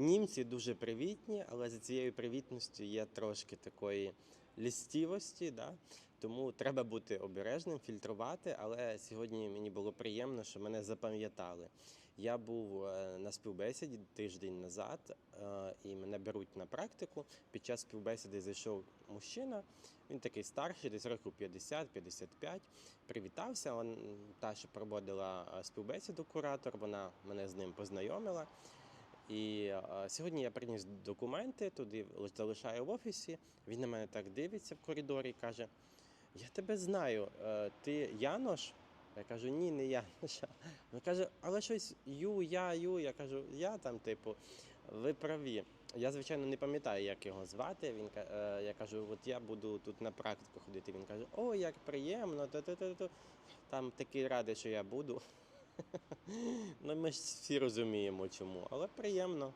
Німці дуже привітні, але за цією привітністю є трошки такої лістівості, да? тому треба бути обережним, фільтрувати. Але сьогодні мені було приємно, що мене запам'ятали. Я був е, на співбесіді тиждень назад, е, і мене беруть на практику. Під час співбесіди зайшов мужчина. Він такий старший, десь років 50-55. Привітався. Та, що проводила е, співбесіду куратор, вона мене з ним познайомила. І сьогодні я приніс документи, туди залишаю в офісі. Він на мене так дивиться в коридорі і каже: Я тебе знаю, е, ти Янош? Я кажу, ні, не Янош. Він каже, але щось ю, я, ю. Я кажу, я там, типу, ви праві. Я, звичайно, не пам'ятаю, як його звати. Він е, я кажу, от я буду тут на практику ходити. Він каже, о, як приємно, та-та-та-та. Там такий радий, що я буду. Ну, ми всі розуміємо чому, але приємно.